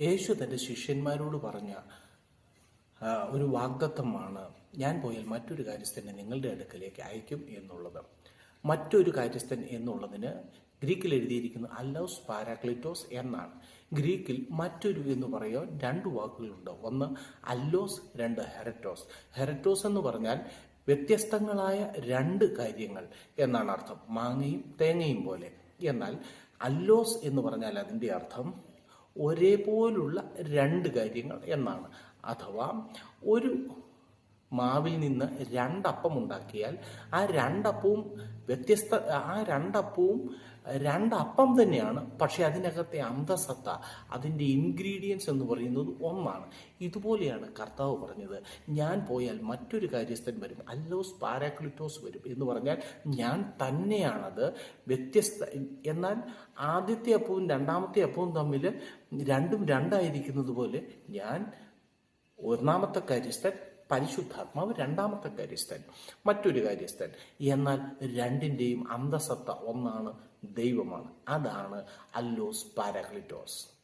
യേശു തന്റെ ശിഷ്യന്മാരോട് പറഞ്ഞ ഒരു വാഗ്ദത്വമാണ് ഞാൻ പോയാൽ മറ്റൊരു കാര്യസ്ഥനെ നിങ്ങളുടെ അടുക്കലേക്ക് അയക്കും എന്നുള്ളത്. മറ്റൊരു കാര്യസ്ഥൻ എന്നുള്ളതിന് ഗ്രീക്കിൽ എഴുതിയിരിക്കുന്ന അല്ലോസ് പാരാക്ലിറ്റോസ് എന്നാണ്. ഗ്രീക്കിൽ മറ്റൊരു എന്ന് പറയുക രണ്ട് വാക്കുകളുണ്ട്. ഒന്ന് അല്ലോസ് രണ്ട് ഹെററ്റോസ്. ഹെററ്റോസ് എന്ന് പറഞ്ഞാൽ വ്യത്യസ്തങ്ങളായ രണ്ട് കാര്യങ്ങൾ എന്നാണ് അർത്ഥം. മാങ്ങയും തേങ്ങയും പോലെ. എന്നാൽ അല്ലോസ് എന്ന് പറഞ്ഞാൽ അതിന്റെ അർത്ഥം ഒരേപോലുള്ള രണ്ട് കാര്യങ്ങൾ എന്നാണ്. അഥവാ ഒരു മാവിൽ നിന്ന് രണ്ടപ്പം ഉണ്ടാക്കിയാൽ ആ രണ്ടപ്പവും വ്യത്യസ്ത ആ രണ്ടപ്പവും രണ്ടപ്പം തന്നെയാണ്. പക്ഷെ അതിനകത്തെ അന്തസത്ത അതിന്റെ ഇൻഗ്രീഡിയൻസ് എന്ന് പറയുന്നത് ഒന്നാണ്. ഇതുപോലെയാണ് കർത്താവ് പറഞ്ഞത് ഞാൻ പോയാൽ മറ്റൊരു കാര്യസ്ഥൻ വരും അല്ലോസ് പാരാക്ലിറ്റോസ് വരും. എന്ന് പറഞ്ഞാൽ ഞാൻ തന്നെയാണത് വ്യത്യസ്ത എന്നാൽ ആദ്യത്തെ അപ്പവും രണ്ടാമത്തെ അപ്പവും തമ്മിൽ രണ്ടും രണ്ടായിരിക്കുന്നത് പോലെ ഞാൻ ഒന്നാമത്തെ കാര്യസ്ഥൻ പരിശുദ്ധാത്മാവ് രണ്ടാമത്തെ കാര്യസ്ഥൻ മറ്റൊരു കാര്യസ്ഥൻ. എന്നാൽ രണ്ടിന്റെയും അന്തസത്ത ഒന്നാണ് ദൈവമാണ്. അതാണ് അല്ലോസ് പാരാക്ലിറ്റോസ്.